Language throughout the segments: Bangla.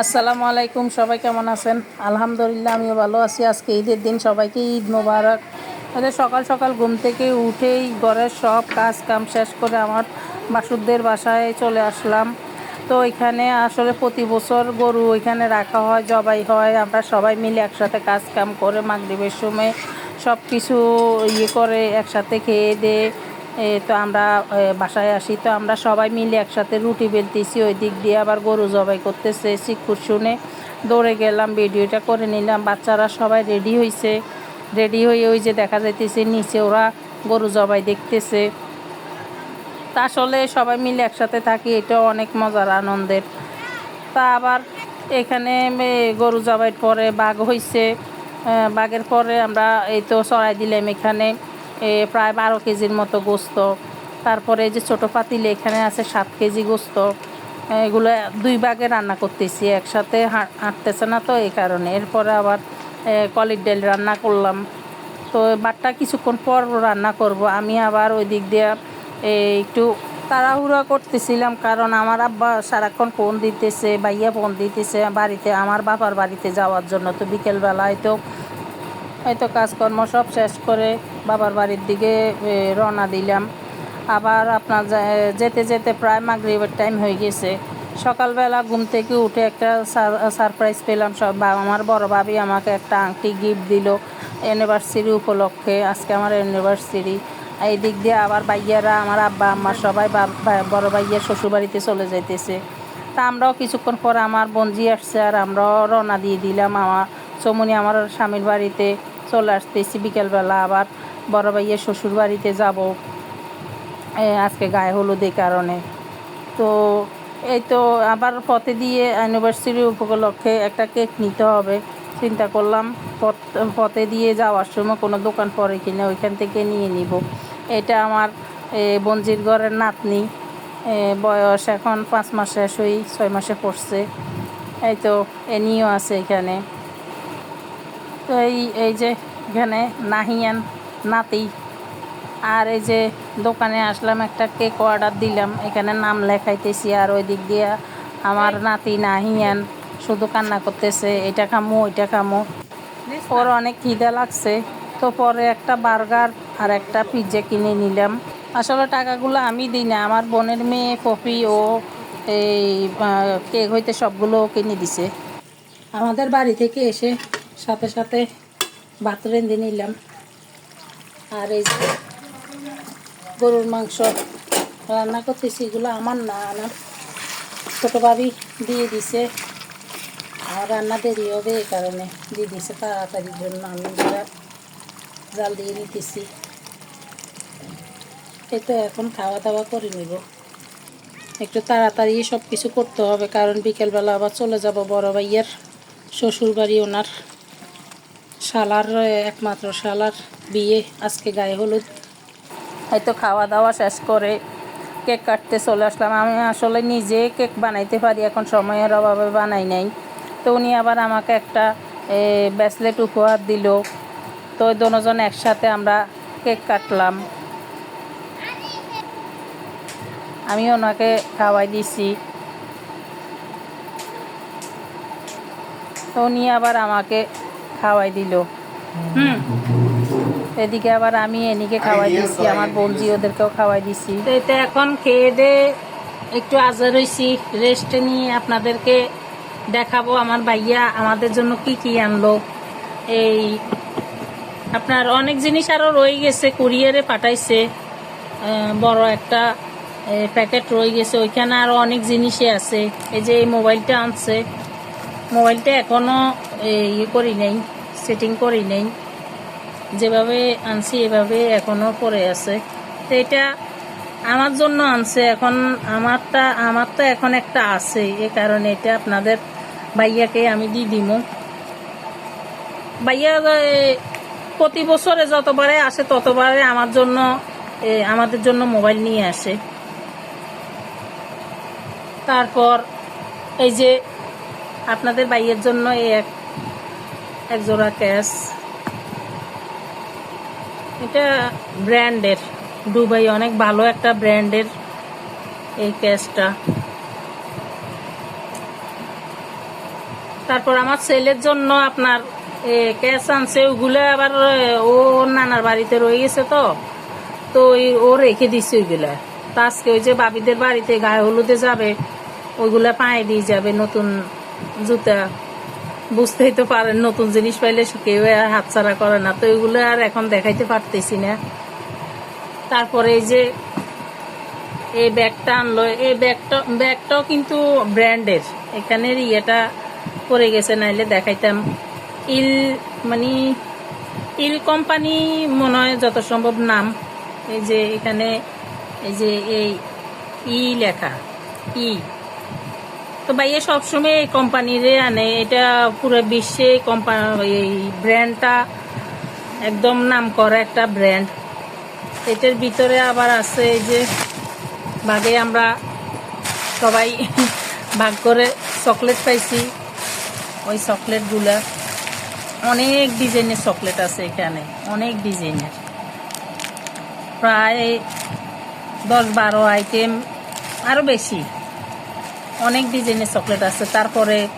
আসসালামু আলাইকুম, সবাই কেমন আছেন? আলহামদুলিল্লাহ, আমিও ভালো আছি। আজকে ঈদের দিন, সবাইকে ঈদ মোবারক। সকাল সকাল ঘুম থেকে উঠেই ঘরের সব কাজ কাম শেষ করে আমার বাসুরদের বাসায় চলে আসলাম। তো এখানে আসলে প্রতি বছর গরু ওইখানে রাখা হয়, জবাই হয়। আমরা সবাই মিলে একসাথে কাজ কাম করে মাগরিবের সময় সব কিছু ইয়ে করে একসাথে খেয়ে দিয়ে তো আমরা বাসায় আসি, তো আমরা সবাই মিলে একসাথে রুটি বেলতেছি, ওই দিক দিয়ে আবার গরু জবাই করতেছে শিক্ষুর শুনে দৌড়ে গেলাম, ভিডিওটা করে নিলাম, বাচ্চারা সবাই রেডি হয়েছে রেডি হয়ে ওই যে দেখা যাইতেছে নিচে ওরা গরু জবাই দেখতেছে। তা আসলে সবাই মিলে একসাথে থাকি, এটা অনেক মজার আনন্দের। তা আবার এখানে গরু জবাইয়ের পরে বাঘ হয়েছে বাঘের পরে আমরা এই তো চড়াই দিলাম এখানে। প্রায় বারো কেজির মতো গোস্ত। তারপরে যে ছোটো পাতিলে এখানে আছে সাত কেজি গোস্ত। এগুলো দুই ভাগে রান্না করতেছি, একসাথে হাঁটতেছে না তো এই কারণে। এরপরে আবার কলির ডাল রান্না করলাম। তো বাটটা কিছুক্ষণ পর রান্না করব। আমি আবার ওই দিক দিয়ে একটু তাড়াহুড়া করতেছিলাম, কারণ আমার আব্বা সারাক্ষণ ফোন দিতেছে, ভাইয়া ফোন দিতেছে বাড়িতে, আমার বাবার বাড়িতে যাওয়ার জন্য। তো বিকেলবেলায় তো, হয়তো কাজকর্ম সব শেষ করে বাবার বাড়ির দিকে রওনা দিলাম। আবার আপনার যেতে যেতে প্রায় মাগরিবের টাইম হয়ে গেছে। সকালবেলা ঘুম থেকে উঠে একটা সারপ্রাইজ পেলাম সব আমার বড় ভাবি আমাকে একটা আংটি গিফট দিল অ্যানিভার্সারি উপলক্ষে। আজকে আমার অ্যানিভার্সারি এই দিক দিয়ে আবার ভাইয়ারা, আমার আব্বা, আম্মা সবাই বড় ভাইয়া শ্বশুরবাড়িতে চলে যাইতেছে। তা আমরাও কিছুক্ষণ পর আমার বঞ্জি আসছে আর আমরাও রওনা দিয়ে দিলাম। আমার, চমুনি আমার স্বামীর বাড়িতে চলে আসতেছি বিকেলবেলা আবার। বড় ভাইয়ের শ্বশুর বাড়িতে যাব আজকে গায়ে হলুদের কারণে। তো এই তো আবার পথে দিয়ে অ্যানিভার্সারি উপলক্ষে একটা কেক নিতে হবে। চিন্তা করলাম, পথ, পথে দিয়ে যাওয়ার সময় কোনো দোকান পরে কিনে ওইখান থেকে নিয়ে নিব। এটা আমার বঞ্জির ঘরের নাতনি বয়স এখন পাঁচ মাস শেষ ছয় মাসে পড়ছে। এই তো এ নিয়েও আছে এখানে। তো এই এই যে এখানে নাহিয়ান নাতি। আর এই যে দোকানে আসলাম, একটা কেক অর্ডার দিলাম। এখানে নাম লেখাইতেছি আর ওই দিক দিয়ে আমার নাতি নাহিয়ান শুধু কান্না করতেছে, এটা খামো, ওইটা খামো। ওর অনেক খিদে লাগছে। তো পরে একটা বার্গার আর একটা পিৎজা কিনে নিলাম। আসলে টাকাগুলো আমি দিই না, আমার বোনের মেয়ে পপি, ও এই কেক হইতে সবগুলো কিনে দিছে। আমাদের বাড়ি থেকে এসে সাথে সাথে ভাত রেঁধে নিলাম। আর এই যে গরুর মাংস রান্না করতেছি, এগুলো আমার না, আমার ছোটো ভাবি দিয়ে দিছে। আর রান্না দেরি হবে এই কারণে, দিয়ে দিছে তাড়াতাড়ির জন্য। আমি জাল দিয়ে নিতেছি। এই তো এখন খাওয়া দাওয়া করে নিব। একটু তাড়াতাড়ি সব কিছু করতে হবে, কারণ বিকেলবেলা আবার চলে যাব বড় ভাইয়ের শ্বশুর বাড়ি ওনার। শালার একমাত্র শালার বিয়ে। আজকে গায়ে হলুদ। হয়তো খাওয়া দাওয়া শেষ করে কেক কাটতে চলে আসলাম। আমি আসলে নিজে কেক বানাইতে পারি, এখন সময়ের অভাবে বানাই নাই। তো উনি আবার আমাকে একটা ব্যাসলেট উপহার দিল। তো দুজন একসাথে আমরা কেক কাটলাম। আমি ওনাকে খাওয়াই দিছি। তো উনি আবার আমাকে খাওয়াই দিল। হুম। এদিকে আবার আমি এনিকে খাওয়াই দিছি আমার বঞ্জি ওদেরকেও খাওয়াই দিছি। তো এটা এখন খেয়ে দে একটু আজার হয়েছি রেস্ট নিয়ে আপনাদেরকে দেখাবো আমার ভাইয়া আমাদের জন্য কি কি আনলো। এই আপনার অনেক জিনিস আরও রয়ে গেছে কুরিয়ারে পাঠাইছে। বড় একটা প্যাকেট রয়ে গেছে ওইখানে আরও অনেক জিনিসই আছে। এই যে এই মোবাইলটা আনছে মোবাইলটা এখনও ইয়ে করি নেই সেটিং করি নেই। যেভাবে আনছি, এভাবে এখনও পড়ে আছে। তো এটা আমার জন্য আনছে, এখন আমারটা আমার তো এখন একটা আছে, এ কারণে এটা আপনাদের ভাইয়াকে আমি দিয়ে দিব ভাইয়া প্রতি বছরে যতবারে আসে, ততবারে আমার জন্য আমাদের জন্য মোবাইল নিয়ে আসে। তারপর এই যে আপনাদের ভাইয়ের জন্য এই এক এক জোড়া ক্যাশ। এটা ব্র্যান্ডের, দুবাই, অনেক ভালো একটা ব্র্যান্ডের এই ক্যাশটা। তারপর আমার ছেলের জন্য আপনার, এ, ক্যাশ আনছে, ওগুলো আবার ও নানার বাড়িতে রয়ে গেছে তো। তো ওই- ও রেখে দিচ্ছে ওইগুলা। তা আজকে ওই যে বাবিদের বাড়িতে গায়ে হলুদে যাবে, ওইগুলা পায়ে দিয়ে যাবে নতুন জুতা। বুঝতেই তো পারেন, নতুন জিনিস পাইলে কেউ আর হাতছাড়া করে না। তো এগুলো আর এখন দেখাইতে পারতেছি না। তারপরে এই যে এই ব্যাগটা আনলো, এই ব্যাগটা, ব্যাগটাও কিন্তু ব্র্যান্ডের। এখানের ইয়েটা পড়ে গেছে, নাইলে দেখাইতাম। ইল মানে ইল কোম্পানি মনে হয় যত সম্ভব নাম। এই যে এখানে, এই যে এই ই লেখা, ই। তো ভাইয়া সবসময় এই কোম্পানিরে আনে। এটা পুরো বিশ্বে কোম্পানি এই ব্র্যান্ডটা একদম নাম করা একটা ব্র্যান্ড এটার ভিতরে আবার আছে এই যে ভাগে আমরা সবাই ভাগ করে চকলেট পাইছি। ওই চকলেটগুলা অনেক ডিজাইনের চকলেট আছে এখানে, অনেক ডিজাইনের। প্রায় দশ বারো আইটেম আরও বেশি। অনেক ডিজাইনের চকলেট আছে। তারপরে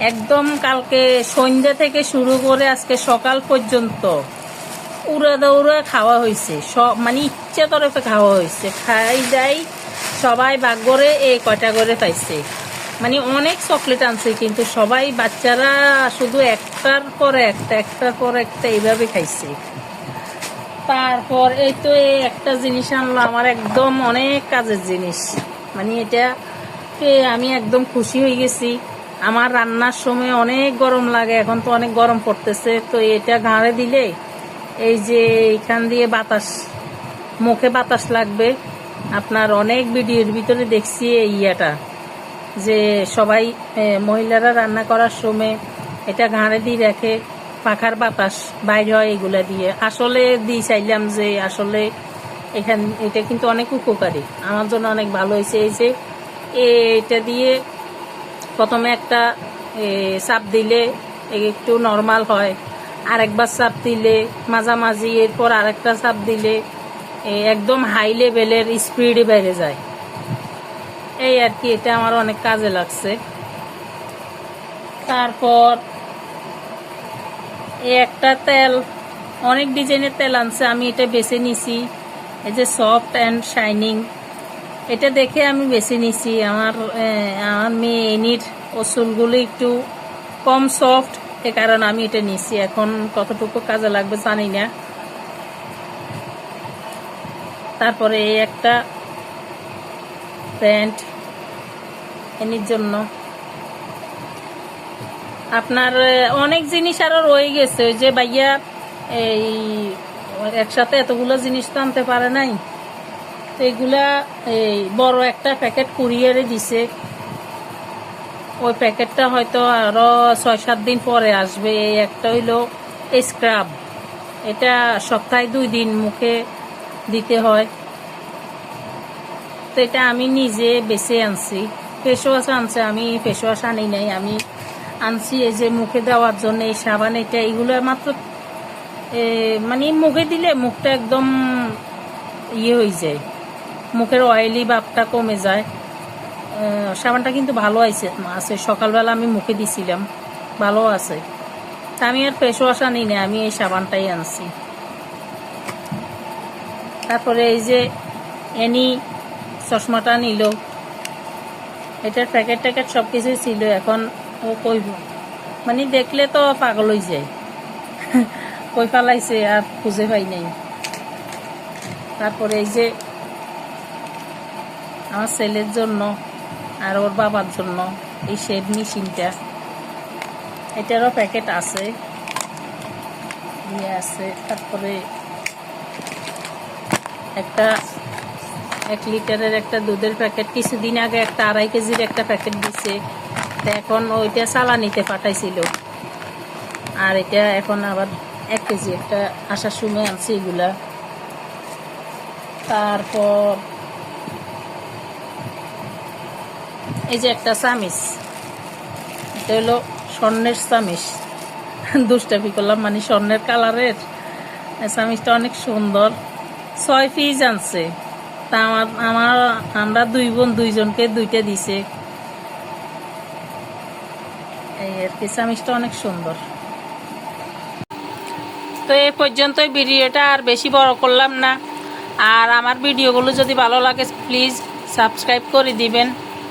একদম কালকে সন্ধ্যা থেকে শুরু করে আজকে সকাল পর্যন্ত উড়া দৌড়া খাওয়া হয়েছে। সব মানে ইচ্ছে তরফে খাওয়া হয়েছে। খাই যাই সবাই বাগ করে এই কয়টা করে পাইছে। মানে অনেক চকলেট আনছে, কিন্তু সবাই বাচ্চারা শুধু একটার পর একটা, একটার পর একটা এইভাবে খাইছে। তারপর এই তো একটা জিনিস আনলো, আমার একদম অনেক কাজের জিনিস। মানে এটা এ আমি একদম খুশি হয়ে গেছি। আমার রান্নার সময় অনেক গরম লাগে, এখন তো অনেক গরম পড়তেছে। তো এটা ঘাড়ে দিলে এই যে এখান দিয়ে বাতাস, মুখে বাতাস লাগবে। আপনার অনেক ভিডিওর ভিতরে দেখছি এই ইয়েটা, যে সবাই মহিলারা রান্না করার সময় এটা ঘাড়ে দিয়ে রাখে, পাখার বাতাস বাইর হয় এগুলা দিয়ে। আসলে দিই চাইলাম যে আসলে এখান, এটা কিন্তু অনেক উপকারী। আমার জন্য অনেক ভালো হয়েছে। এই যে এটা দিয়ে প্রথমে একটা চাপ দিলে একটু নর্মাল হয়। আরেকবার চাপ দিলে মাঝামাঝি, এরপর আরেকটা চাপ দিলে একদম হাই লেভেলের স্পিডে বেড়ে যায়। এই আর কি, এটা আমার অনেক কাজে লাগছে। তারপর এই একটা তেল, অনেক ডিজাইনের তেল আনছে, আমি এটা বেছে নিছি। এই যে সফট অ্যান্ড শাইনিং এটা দেখে আমি বেছে নিছি। আমার আমার মেয়ে এনির ও একটু কম সফট এ কারণে আমি এটা নিছি। এখন কতটুকু কাজে লাগবে জানি না। তারপরে এই একটা প্যান্ট এনির জন্য। আপনার অনেক জিনিস আরও রয়ে গেছে। যে ভাইয়া, এই, একসাথে এতগুলো জিনিস তো আনতে পারে নাই? এগুলা এই বড় একটা প্যাকেট কুরিয়ারে দিছে। ওই প্যাকেটটা হয়তো আরও ছয়, সাত দিন পরে আসবে। এই একটা হইল স্ক্রাব এটা সপ্তাহে দুই দিন মুখে দিতে হয়। তো এটা আমি নিজে বেছে আনছি। ফেস ওয়াশ আনছে, আমি ফেস ওয়াশ আনি নাই। আমি আনছি এই যে মুখে দেওয়ার জন্য, এই সাবান, এটা এইগুলো মাত্র মানে মুখে দিলে মুখটা একদম ইয়ে হয়ে যায়। মুখের অয়েলি ভাবটা কমে যায়। সাবানটা কিন্তু ভালো আছে আছে। সকালবেলা আমি মুখে দিছিলাম, ভালো আছে। তা আমি আর ফেস ওয়াশ আনি না আমি এই সাবানটাই আনছি। তারপরে এই যে এনি চশমাটা নিল, এটার প্যাকেট ট্যাকেট সব কিছুই ছিল, এখন ও কইব। মানে দেখলে তো পাগল হয়ে যায়। কই পালাইছে আর খুঁজে পাই নাই। তারপরে এই যে আমার ছেলের জন্য আর ওর বাবার জন্য এই শেভ মেশিনটা। এটারও প্যাকেট আছে। ইয়ে আছে, তারপরে একটা এক লিটারের একটা দুধের প্যাকেট। কিছুদিন আগে একটা আড়াই কেজির একটা প্যাকেট দিছে। তা এখন ওইটা চালানিতে পাঠাইছিল। আর এটা এখন আবার এক কেজি একটা আসার সময় আনছি এগুলা। তারপর এই যে একটা চামিচ এটা হলো স্বর্ণের চামিচ দুষ্টাপি করলাম মানে স্বর্ণের কালারের। চামিচটা অনেক সুন্দর। ছয় পিস আনছে। তা আমার আমার, আমরা দুই বোন দুইজনকে দুইটা দিছে। এই আর কি চামিচটা অনেক সুন্দর। তো এই পর্যন্তই ভিডিওটা, আর বেশি বড় করলাম না। আর আমার ভিডিওগুলো যদি ভালো লাগে, প্লিজ সাবস্ক্রাইব করে দিবেন।